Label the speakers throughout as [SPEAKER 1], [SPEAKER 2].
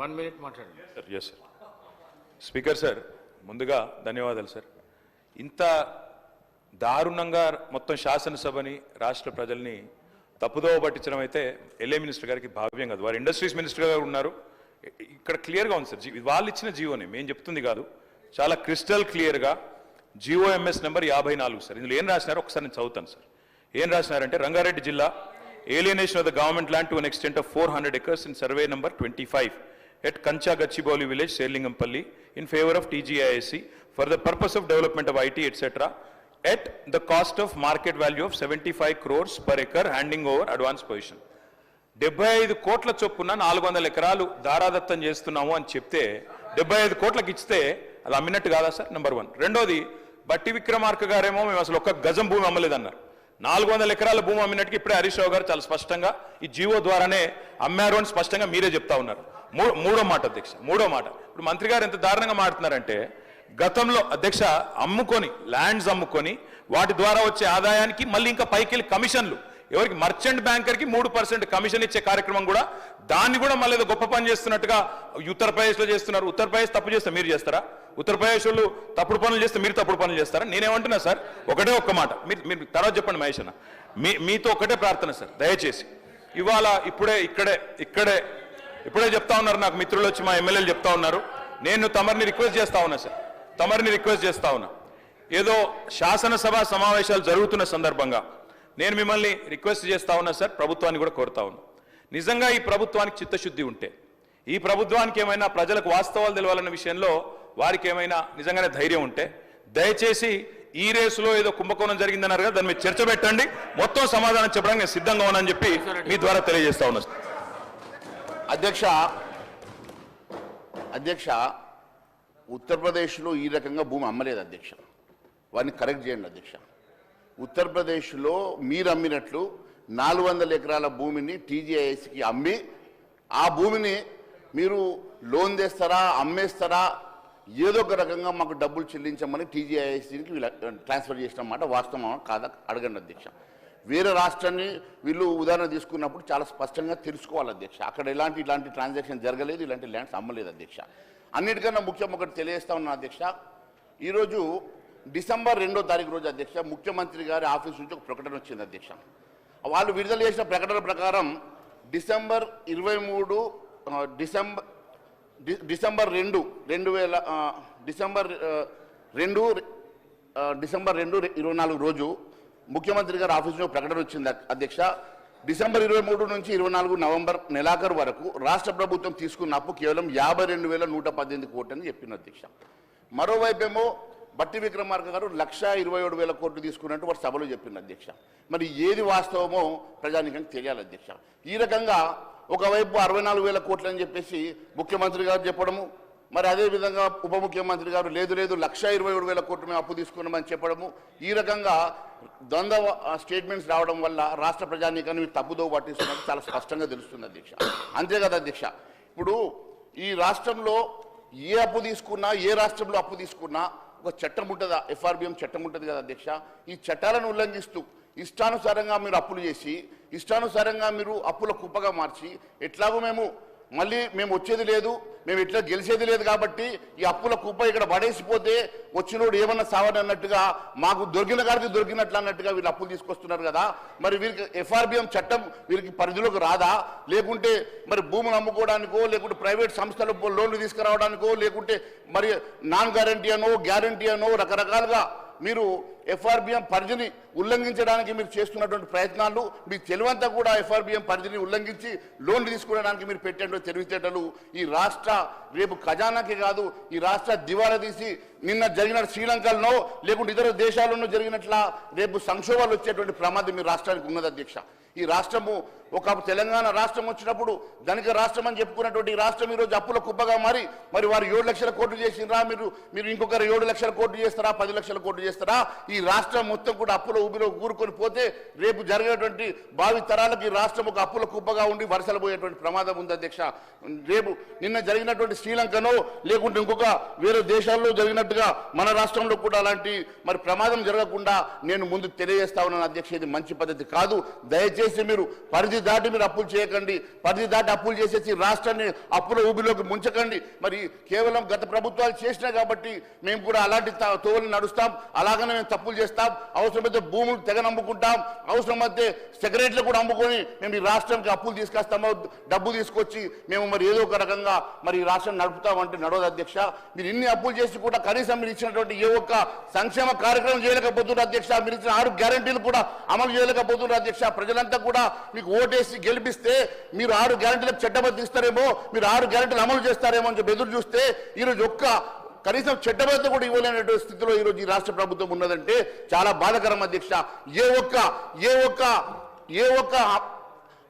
[SPEAKER 1] One minute మాట్లాడండి.
[SPEAKER 2] Sir yes sir speaker sir ముందుగా ధన్యవాదాలు సార్ ఇంత దారుణంగా మొత్తం శాసనసభని రాష్ట్ర ప్రజల్ని తప్పుదోవ పట్టించడం అయితే ఎల్ఏ మినిస్టర్ గారికి భావ్యం కాదు. వారు ఇండస్ట్రీస్ మినిస్టర్ గారు ఉన్నారు. ఇక్కడ క్లియర్గా ఉంది సార్ వాళ్ళు ఇచ్చిన జీవోని మేము చెప్తుంది కాదు. చాలా క్రిస్టల్ క్లియర్గా జిఓఎంఎస్ నెంబర్ యాభై నాలుగు సార్ ఇందులో ఏం రాసినారో ఒకసారి నేను చదువుతాను సార్ ఏం రాసినారంటే రంగారెడ్డి జిల్లా alienation of the government land to an extent of four hundred acres in survey number twenty five at Kancha Gachibowli village, Serlingampalli, in favor of TGISC for the purpose of development of IT, etc., at the cost of market value of 75 crores per acre, handing over advance position. డెబ్బై ఐదు కోట్ల చొప్పున నాలుగు వందల ఎకరాలు దారాదత్తం చేస్తున్నాము అని చెప్తే డెబ్బై ఐదు కోట్లకు ఇస్తే అది అమ్మినట్టు కాదా సార్ నెంబర్ వన్ రెండోది బట్టి విక్రమార్క గారేమో మేము అసలు ఒక్క గజం భూమి అమ్మలేదన్నారు నాలుగు వందల ఎకరాల భూమి అమ్మినట్టుకి ఇప్పుడే హరీష్ రావు గారు చాలా స్పష్టంగా ఈ జీవో ద్వారానే అమ్మారు అని స్పష్టంగా మీరే చెప్తా ఉన్నారు. మూ- మూడో మాట అధ్యక్ష మూడో మాట. ఇప్పుడు మంత్రి గారు ఎంత దారుణంగా మాట్లాడుతున్నారంటే గతంలో అధ్యక్ష అమ్ముకొని ల్యాండ్స్ అమ్ముకొని వాటి ద్వారా వచ్చే ఆదాయానికి మళ్ళీ ఇంకా పైకి కమిషన్లు. ఎవరికి? మర్చెంట్ బ్యాంకర్కి మూడు పర్సెంట్ కమిషన్ ఇచ్చే కార్యక్రమం కూడా దాన్ని కూడా మళ్ళీ గొప్ప పని చేస్తున్నట్టుగా ఉత్తరప్రదేశ్లో చేస్తున్నారు. ఉత్తరప్రదేశ్ తప్పు చేస్తే మీరు చేస్తారా? ఉత్తరప్రదేశ్ వాళ్ళు తప్పుడు పనులు చేస్తే మీరు తప్పుడు పనులు చేస్తారా? నేనేమంటున్నా సార్ ఒకటే ఒక్క మాట. మీరు మీరు తర్వాత చెప్పండి మహేష్ అన్న. మీ మీతో ఒకటే ప్రార్థన సార్ దయచేసి. ఇవాళ ఇప్పుడే ఇక్కడే ఇక్కడే ఇప్పుడే చెప్తా ఉన్నారు నాకు మిత్రులు వచ్చి మా ఎమ్మెల్యేలు చెప్తా ఉన్నారు. నేను తమరిని రిక్వెస్ట్ చేస్తా ఉన్నా సార్ తమరిని రిక్వెస్ట్ చేస్తా ఉన్నా. ఏదో శాసనసభ సమావేశాలు జరుగుతున్న సందర్భంగా నేను మిమ్మల్ని రిక్వెస్ట్ చేస్తా ఉన్నా సార్ ప్రభుత్వాన్ని కూడా కోరుతా ఉన్నా. నిజంగా ఈ ప్రభుత్వానికి చిత్తశుద్ధి ఉంటే ఈ ప్రభుత్వానికి ఏమైనా ప్రజలకు వాస్తవాలు తెలవాలన్న విషయంలో వారికి ఏమైనా నిజంగానే ధైర్యం ఉంటే దయచేసి ఈ రేసులో ఏదో కుంభకోణం జరిగిందన్నారు కదా దాని మీద చర్చ పెట్టండి. మొత్తం సమాధానం చెప్పడానికి నేను సిద్ధంగా ఉన్నానని చెప్పి మీ ద్వారా తెలియజేస్తా ఉన్నా.
[SPEAKER 3] అధ్యక్ష అధ్యక్ష ఉత్తరప్రదేశ్లో ఈ రకంగా భూమి అమ్మలేదు అధ్యక్ష. వారిని కరెక్ట్ చేయండి అధ్యక్ష. ఉత్తరప్రదేశ్లో మీరు అమ్మినట్లు నాలుగు వందల ఎకరాల భూమిని టీజీఐఎస్కి అమ్మి ఆ భూమిని మీరు లోన్ తెస్తారా అమ్మేస్తారా ఏదో ఒక రకంగా మాకు డబ్బులు చెల్లించమని టీజీఐఎస్సీకి వీళ్ళ ట్రాన్స్ఫర్ చేసిన మాట వాస్తవం కాదా? అడగండి అధ్యక్ష. వేరే రాష్ట్రాన్ని వీళ్ళు ఉదాహరణ తీసుకున్నప్పుడు చాలా స్పష్టంగా తెలుసుకోవాలి అధ్యక్ష. అక్కడ ఎలాంటి ఇలాంటి ట్రాన్సాక్షన్ జరగలేదు ఇలాంటి ల్యాండ్స్ అమ్మలేదు అధ్యక్ష. అన్నిటికన్నా ముఖ్యం ఒకటి తెలియజేస్తా ఉన్నా అధ్యక్ష ఈరోజు డిసెంబర్ రెండో తారీఖు రోజు అధ్యక్ష ముఖ్యమంత్రి గారి ఆఫీస్ నుంచి ఒక ప్రకటన వచ్చింది అధ్యక్ష. వాళ్ళు విడుదల చేసిన ప్రకటన ప్రకారం డిసెంబర్ ఇరవై మూడు డిసెంబర్ డిసెంబర్ రెండు రెండు వేల డిసెంబర్ రెండు డిసెంబర్ రెండు ఇరవై నాలుగు రోజు ముఖ్యమంత్రి గారి ఆఫీసులో ప్రకటన వచ్చింది అధ్యక్ష. డిసెంబర్ ఇరవై మూడు నుంచి ఇరవై నాలుగు నవంబర్ నెలాఖరు వరకు రాష్ట్ర ప్రభుత్వం తీసుకున్న అప్పు కేవలం యాభై రెండు వేల నూట పద్దెనిమిది కోట్లు అని చెప్పింది అధ్యక్ష. మరోవైపేమో బట్టి విక్రమార్క గారు లక్ష ఇరవై ఏడు వేల కోట్లు తీసుకున్నట్టు వారు సభలో చెప్పింది అధ్యక్ష. మరి ఏది వాస్తవమో ప్రజానికానికి తెలియాలి అధ్యక్ష. ఈ రకంగా ఒకవైపు అరవై నాలుగు వేల కోట్లు అని చెప్పేసి ముఖ్యమంత్రి గారు చెప్పడము మరి అదే విధంగా ఉప ముఖ్యమంత్రి గారు లేదు లేదు లక్ష ఇరవై ఏడు వేల కోట్లు మేము అప్పు తీసుకున్నామని చెప్పడము ఈ రకంగా ద్వంద్వ స్టేట్మెంట్స్ రావడం వల్ల రాష్ట్ర ప్రజానీకాన్ని మీరు తప్పుదో పట్టిస్తున్నట్టు చాలా స్పష్టంగా తెలుస్తుంది అధ్యక్ష. అంతే కదా అధ్యక్ష. ఇప్పుడు ఈ రాష్ట్రంలో ఏ అప్పు తీసుకున్నా ఏ రాష్ట్రంలో అప్పు తీసుకున్నా ఒక చట్టం ఉంటుందా? ఎఫ్ఆర్బిఎం చట్టం ఉంటుంది కదా అధ్యక్ష? ఈ చట్టాలను ఉల్లంఘిస్తూ ఇష్టానుసారంగా మీరు అప్పులు చేసి ఇష్టానుసారంగా మీరు అప్పుల కుప్పగా మార్చి ఎట్లాగో మేము మళ్ళీ మేము వచ్చేది లేదు మేము ఇట్లా గెలిచేది లేదు కాబట్టి ఈ అప్పుల కుప్ప ఇక్కడ పడేసిపోతే వచ్చినోడు ఏమన్నా సావని అన్నట్టుగా మాకు దొరికిన గారికి దొరికినట్లు అన్నట్టుగా వీళ్ళు అప్పులు తీసుకొస్తున్నారు కదా. మరి వీరికి ఎఫ్ఆర్బిఎం చట్టం వీరికి పరిధిలోకి రాదా? లేకుంటే మరి భూములు అమ్ముకోవడానికో లేకుంటే ప్రైవేట్ సంస్థలు లోన్లు తీసుకురావడానికో లేకుంటే మరి నాన్ గ్యారంటీ అనో గ్యారంటీ అనో రకరకాలుగా మీరు ఎఫ్ఆర్బిఎం పరిధిని ఉల్లంఘించడానికి మీరు చేస్తున్నటువంటి ప్రయత్నాలు మీ తెలివంతా కూడా ఎఫ్ఆర్బిఎం పరిధిని ఉల్లంఘించి లోన్లు తీసుకోవడానికి మీరు పెట్టే తెలివితేటలు ఈ రాష్ట్ర రేపు ఖజానాకి కాదు ఈ రాష్ట్ర దివాలా తీసి నిన్న జరిగిన శ్రీలంకలో లేకుంటే ఇతర దేశాల్లోనూ జరిగినట్ల రేపు సంక్షోభాలు వచ్చేటువంటి ప్రమాదం మీ రాష్ట్రానికి ఉన్నది అధ్యక్ష. ఈ రాష్ట్రము ఒక తెలంగాణ రాష్ట్రం వచ్చినప్పుడు ధనిక రాష్ట్రం అని చెప్పుకున్నటువంటి ఈ రాష్ట్రం ఈరోజు అప్పుల కుప్పగా మారి మరి వారు ఏడు లక్షల కోట్లు చేసినరా మీరు మీరు ఇంకొకరు ఏడు లక్షల కోట్లు చేస్తారా పది లక్షల కోట్లు చేస్తారా? ఈ ఈ రాష్ట్రం మొత్తం కూడా అప్పుల ఊబిలో ఊరుకొని పోతే రేపు జరిగేటువంటి భావి తరాలకు ఈ రాష్ట్రం ఒక అప్పుల కుప్పగా ఉండి వరుసలు పోయేటువంటి ప్రమాదం ఉంది అధ్యక్ష. రేపు నిన్న జరిగినటువంటి శ్రీలంకనో లేకుంటే ఇంకొక వేరే దేశాల్లో జరిగినట్టుగా మన రాష్ట్రంలో కూడా అలాంటి మరి ప్రమాదం జరగకుండా నేను ముందు తెలియజేస్తా ఉన్నాను అధ్యక్ష. ఇది మంచి పద్ధతి కాదు. దయచేసి మీరు పరిధి దాటి మీరు అప్పులు చేయకండి. పరిధి దాటి అప్పులు చేసేసి రాష్ట్రాన్ని అప్పుల ఊబిలోకి ముంచకండి. మరి కేవలం గత ప్రభుత్వాలు చేసినాయి కాబట్టి మేము కూడా అలాంటి త- తోవలు నడుస్తాం. అలాగనే మేము అప్పులు చేస్తాం అవసరమైతే భూములు తెగ నమ్ముకుంటాం అవసరమైతే సెక్రటరీలు కూడా అమ్ముకొని మేము ఈ రాష్ట్రానికి అప్పులు తీసుకొస్తామో డబ్బు తీసుకొచ్చి మేము మరి ఏదో ఒక రకంగా మరి ఈ రాష్ట్రం నడుపుతామంటే నడవదు అధ్యక్ష. మీరు ఇన్ని అప్పులు చేసి కూడా కనీసం మీరు ఇచ్చినటువంటి ఏ ఒక్క సంక్షేమ కార్యక్రమం చేయలేకపోతున్నారు అధ్యక్ష. మీరు ఇచ్చిన ఆరు గ్యారంటీలు కూడా అమలు చేయలేకపోతున్నారు అధ్యక్ష. ప్రజలంతా కూడా మీకు ఓటేసి గెలిపిస్తే మీరు ఆరు గ్యారంటీలకు చట్టబద్ధ ఇస్తారేమో మీరు ఆరు గ్యారంటీలు అమలు చేస్తారేమో అని చెప్పి ఎదురు చూస్తే ఈరోజు ఒక్క కనీసం చట్టబద్ధ కూడా ఇవ్వలేనటువంటి స్థితిలో ఈరోజు ఈ రాష్ట్ర ప్రభుత్వం ఉన్నదంటే చాలా బాధకరం అధ్యక్ష. ఏ ఒక్క ఏ ఒక్క ఏ ఒక్క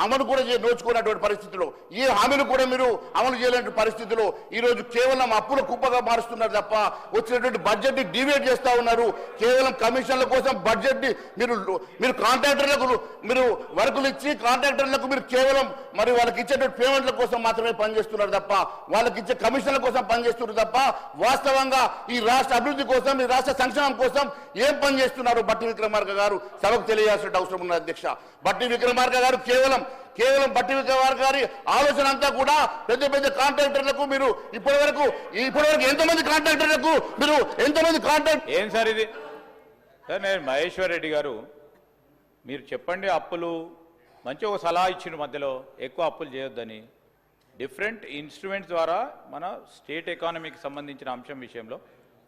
[SPEAKER 3] అమలు కూడా చే- నోచుకున్నటువంటి పరిస్థితిలో. ఈ హామీలు కూడా మీరు అమలు చేయలేని పరిస్థితిలో ఈరోజు కేవలం అప్పుల కుప్పగా మారుస్తున్నారు తప్ప వచ్చినటువంటి బడ్జెట్ని డివేట్ చేస్తా ఉన్నారు. కేవలం కమిషన్ల కోసం బడ్జెట్ని మీరు మీరు కాంట్రాక్టర్లకు మీరు వర్కులు ఇచ్చి కాంట్రాక్టర్లకు మీరు కేవలం మరి వాళ్ళకి ఇచ్చేటువంటి పేమెంట్ల కోసం మాత్రమే పనిచేస్తున్నారు తప్ప వాళ్ళకి ఇచ్చే కమిషన్ల కోసం పనిచేస్తున్నారు తప్ప వాస్తవంగా ఈ రాష్ట్ర అభివృద్ధి కోసం ఈ రాష్ట్ర సంక్షేమం కోసం ఏం పనిచేస్తున్నారు బట్టి విక్రమార్క గారు? సభకు తెలియాల్సిన అవసరం ఉన్నది అధ్యక్ష. బట్టి విక్రమార్క గారు కేవలం కేవలం బట్టి వారి గారి ఆలోచన అంతా కూడా పెద్ద పెద్ద కాంట్రాక్టర్లకు మీరు ఇప్పటి వరకు ఇప్పటి వరకు ఎంతమంది కాంట్రాక్టర్లకు మీరు ఎంతమంది కాంట్రాక్ట్
[SPEAKER 1] ఏం సార్ ఇది? సార్ నేను మహేశ్వర్ రెడ్డి గారు మీరు చెప్పండి అప్పులు మంచి ఒక సలహా ఇచ్చిన మధ్యలో ఎక్కువ అప్పులు చేయొద్దని. డిఫరెంట్ ఇన్స్ట్రుమెంట్స్ ద్వారా మన స్టేట్ ఎకానమీకి సంబంధించిన అంశం విషయంలో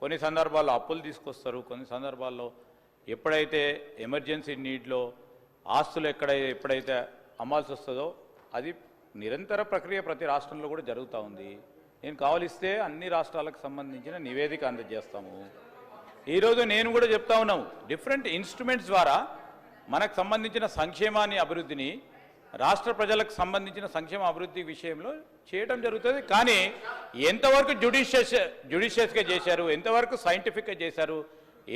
[SPEAKER 1] కొన్ని సందర్భాల్లో అప్పులు తీసుకొస్తారు కొన్ని సందర్భాల్లో ఎప్పుడైతే ఎమర్జెన్సీ నీడ్లో ఆస్తులు ఎక్కడ ఎప్పుడైతే అమ్మాల్సి వస్తుందో అది నిరంతర ప్రక్రియ ప్రతి రాష్ట్రంలో కూడా జరుగుతూ ఉంది. నేను కావలిస్తే అన్ని రాష్ట్రాలకు సంబంధించిన నివేదిక అందజేస్తాము. ఈరోజు నేను కూడా చెప్తా ఉన్నాము డిఫరెంట్ ఇన్స్ట్రుమెంట్స్ ద్వారా మనకు సంబంధించిన సంక్షేమాన్ని అభివృద్ధిని రాష్ట్ర ప్రజలకు సంబంధించిన సంక్షేమ అభివృద్ధి విషయంలో చేయడం జరుగుతుంది. కానీ ఎంతవరకు జుడిషియస్ జుడిషియస్గా చేశారు ఎంతవరకు సైంటిఫిక్గా చేశారు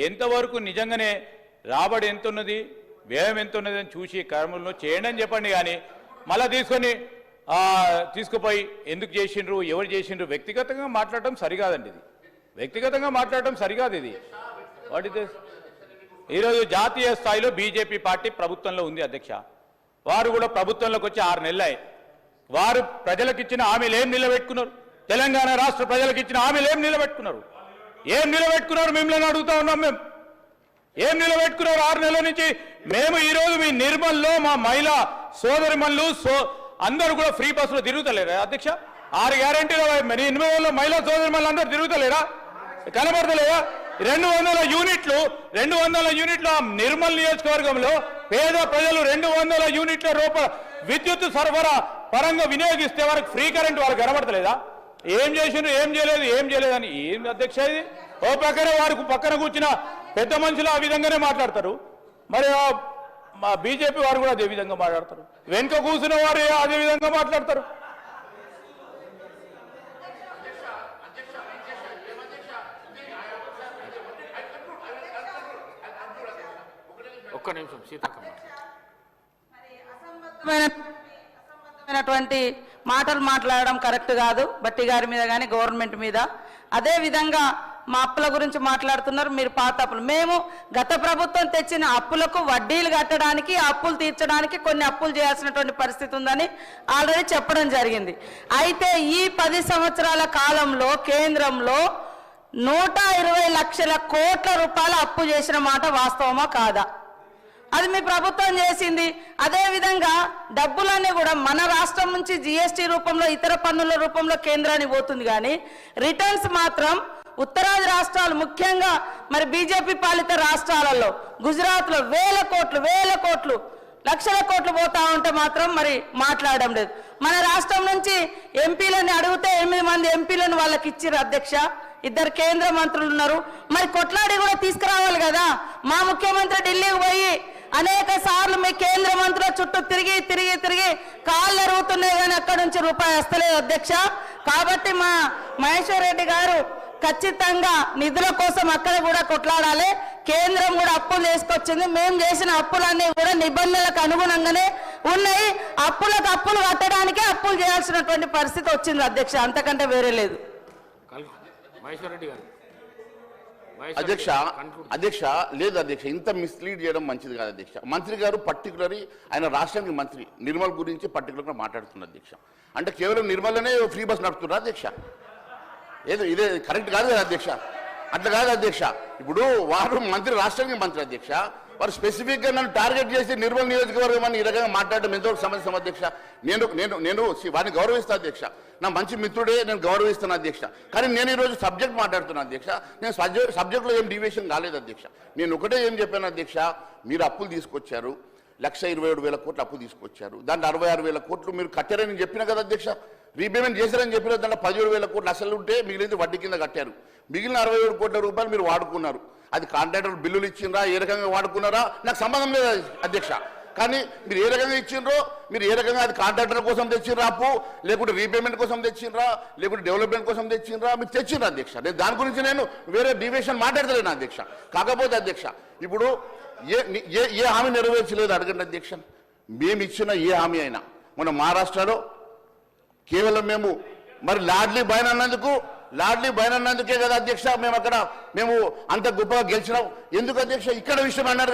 [SPEAKER 1] ఎంతవరకు నిజంగానే రాబడి ఎంత ఉన్నది వ్యయం ఎంత ఉన్నదని చూసి కర్మల్లో చేయండి అని చెప్పండి కానీ మళ్ళీ తీసుకొని తీసుకుపోయి ఎందుకు చేసిండ్రు ఎవరు చేసిండ్రు? వ్యక్తిగతంగా మాట్లాడటం సరికాదండి ఇది. వ్యక్తిగతంగా మాట్లాడటం సరికాదు ఇది. వాట్ ఇస్ దిస్ ఈరోజు జాతీయ స్థాయిలో బీజేపీ పార్టీ ప్రభుత్వంలో ఉంది అధ్యక్ష. వారు కూడా ప్రభుత్వంలోకి వచ్చి ఆరు నెలలాయి వారు ప్రజలకు ఇచ్చిన హామీలు ఏం నిలబెట్టుకున్నారు? తెలంగాణ రాష్ట్ర ప్రజలకు ఇచ్చిన హామీలు ఏం నిలబెట్టుకున్నారు? ఏం నిలబెట్టుకున్నారు? మిమ్మల్ని అడుగుతా ఉన్నాం మేము. ఏం నిలబెట్టుకున్నారు ఆరు నెలల నుంచి? మేము ఈ రోజు మీ నిర్మల్లో మా మహిళా సోదరిమల్లు సో అందరూ కూడా ఫ్రీ బస్సులో తిరుగుతలేరా అధ్యక్ష? ఆరు గ్యారంటీలో నిర్మల్లో మహిళా సోదరిమల్లు అందరూ తిరుగుతలేరా? కనబడతలేదా? రెండు వందల యూనిట్లు రెండు వందల యూనిట్ల నిర్మల్ నియోజకవర్గంలో పేద ప్రజలు రెండు వందల యూనిట్ల రూప విద్యుత్ సరఫరా పరంగా వినియోగిస్తే వారికి ఫ్రీ కరెంట్ వాళ్ళకి కనబడతలేదా? ఏం చేసిండ్రు ఏం చేయలేదు ఏం చేయలేదని ఏం అధ్యక్ష ఇది? ఓ పక్కన వారికి పక్కన కూర్చున్న పెద్ద మనుషులు ఆ విధంగానే మాట్లాడతారు. మరి ఆ మా బీజేపీ వారు కూడా అదే విధంగా మాట్లాడతారు. వెనుక కూర్చున్న వారు అదే విధంగా మాట్లాడతారు.
[SPEAKER 4] ఒక్క నిమిషం
[SPEAKER 5] మాటలు మాట్లాడడం కరెక్ట్ కాదు. బట్టి గారి మీద కానీ గవర్నమెంట్ మీద. అదే విధంగా మా అప్పుల గురించి మాట్లాడుతున్నారు మీరు పాత అప్పులు. మేము గత ప్రభుత్వం తెచ్చిన అప్పులకు వడ్డీలు కట్టడానికి అప్పులు తీర్చడానికి కొన్ని అప్పులు చేయాల్సినటువంటి పరిస్థితి ఉందని ఆల్రెడీ చెప్పడం జరిగింది. అయితే ఈ పది సంవత్సరాల కాలంలో కేంద్రంలో నూట ఇరవై లక్షల కోట్ల రూపాయల అప్పు చేసిన మాట వాస్తవమా కాదా? అది మీ ప్రభుత్వం చేసింది. అదేవిధంగా డబ్బులన్నీ కూడా మన రాష్ట్రం నుంచి జిఎస్టీ రూపంలో ఇతర పన్నుల రూపంలో కేంద్రానికి పోతుంది కానీ రిటర్న్స్ మాత్రం ఉత్తరాది రాష్ట్రాలు ముఖ్యంగా మరి బీజేపీ పాలిత రాష్ట్రాలలో గుజరాత్లో వేల కోట్లు వేల కోట్లు లక్షల కోట్లు పోతా ఉంటే మాత్రం మరి మాట్లాడడం లేదు. మన రాష్ట్రం నుంచి ఎంపీలని అడిగితే ఎనిమిది మంది ఎంపీలను వాళ్ళకి ఇచ్చారు అధ్యక్ష. ఇద్దరు కేంద్ర మంత్రులు ఉన్నారు. మరి కొట్లాడి కూడా తీసుకురావాలి కదా. మా ముఖ్యమంత్రి ఢిల్లీకి పోయి అనేక సార్లు మీ కేంద్ర మంత్రుల చుట్టూ తిరిగి తిరిగి తిరిగి కాళ్ళు ఎరుగుతున్నాయి కానీ అక్కడి నుంచి రూపాయి వస్తలేదు అధ్యక్ష. కాబట్టి మా మహేశ్వర్ రెడ్డి గారు ఖచ్చితంగా నిధుల కోసం అక్కడ కూడా కొట్లాడాలి. కేంద్రం కూడా అప్పులు తీసుకొచ్చింది మేము చేసిన అప్పులన్నీ కూడా నిబంధనలకు అనుగుణంగానే ఉన్నాయి. అప్పులకు అప్పులు కట్టడానికే అప్పులు చేయాల్సినటువంటి పరిస్థితి వచ్చింది అధ్యక్ష. అంతకంటే వేరే లేదు.
[SPEAKER 3] అధ్యక్ష. అధ్యక్ష లేదు అధ్యక్ష. ఇంత మిస్లీడ్ చేయడం మంచిది కాదు అధ్యక్ష. మంత్రి గారు పర్టికులర్లీ ఆయన రాష్ట్రానికి మంత్రి. నిర్మల్ గురించి పర్టికులర్గా మాట్లాడుతున్నారు అధ్యక్ష. అంటే కేవలం నిర్మల్లోనే ఫ్రీ బస్ నడుపుతున్నారు అధ్యక్ష? ఏదో ఇదే కరెక్ట్ కాదు కదా అధ్యక్ష? అట్లా కాదు అధ్యక్ష. ఇప్పుడు వారు మంత్రి రాష్ట్రానికి మంత్రి అధ్యక్ష. వారు స్పెసిఫిక్గా నన్ను టార్గెట్ చేసి నిర్మల్ నియోజకవర్గం అని ఈ రకంగా మాట్లాడడం ఎంతో సమస్య అధ్యక్ష? నేను నేను నేను వారిని గౌరవిస్తాను అధ్యక్ష. నా మంచి మిత్రుడే నేను గౌరవిస్తాను అధ్యక్ష. కానీ నేను ఈరోజు సబ్జెక్ట్ మాట్లాడుతున్నాను అధ్యక్ష. నేను సబ్జెక్ట్ సబ్జెక్ట్లో ఏం డివియేషన్ కాలేదు అధ్యక్ష. నేను ఒకటే ఏం చెప్పాను అధ్యక్ష? మీరు అప్పులు తీసుకొచ్చారు. లక్ష ఇరవై ఏడు వేల కోట్లు అప్పు తీసుకొచ్చారు. దాంట్లో అరవై ఆరు వేల కోట్లు మీరు కట్టారని చెప్పిన కదా అధ్యక్ష? రీపేమెంట్ చేశారని చెప్పిన దాంట్లో పదిహేడు వేల కోట్లు అసలు ఉంటే మిగిలింది వడ్డీ కింద కట్టారు. మిగిలిన అరవై ఏడు కోట్ల రూపాయలు మీరు వాడుకున్నారు. అది కాంట్రాక్టర్ బిల్లులు ఇచ్చిండ్రా ఏ రకంగా వాడుకున్నారా? నాకు సంబంధం లేదు అధ్యక్ష. కానీ మీరు ఏ రకంగా ఇచ్చిండ్రో మీరు ఏ రకంగా అది కాంట్రాక్టర్ కోసం తెచ్చిండ్రా అప్పు లేకుంటే రీపేమెంట్ కోసం తెచ్చిండ్రా లేకుంటే డెవలప్మెంట్ కోసం తెచ్చిండ్రా? మీరు తెచ్చిండ్రా అధ్యక్ష. నేను దాని గురించి నేను వేరే డివియేషన్ మాట్లాడతలేను అధ్యక్ష. కాకపోతే అధ్యక్ష ఇప్పుడు ఏ ఏ ఏ హామీ నెరవేర్చలేదు అడగండి అధ్యక్ష. మేము ఇచ్చిన ఏ హామీ అయినా మన మహారాష్ట్రలో కేవలం మేము మరి లాడ్లీ బయన్ అన్నందుకు లాడ్లీ బయన్ అన్నందుకే కదా అధ్యక్ష మేము అక్కడ మేము అంత గొప్పగా గెలిచినాం. ఎందుకు అధ్యక్ష? ఇక్కడ విషయం అన్నారు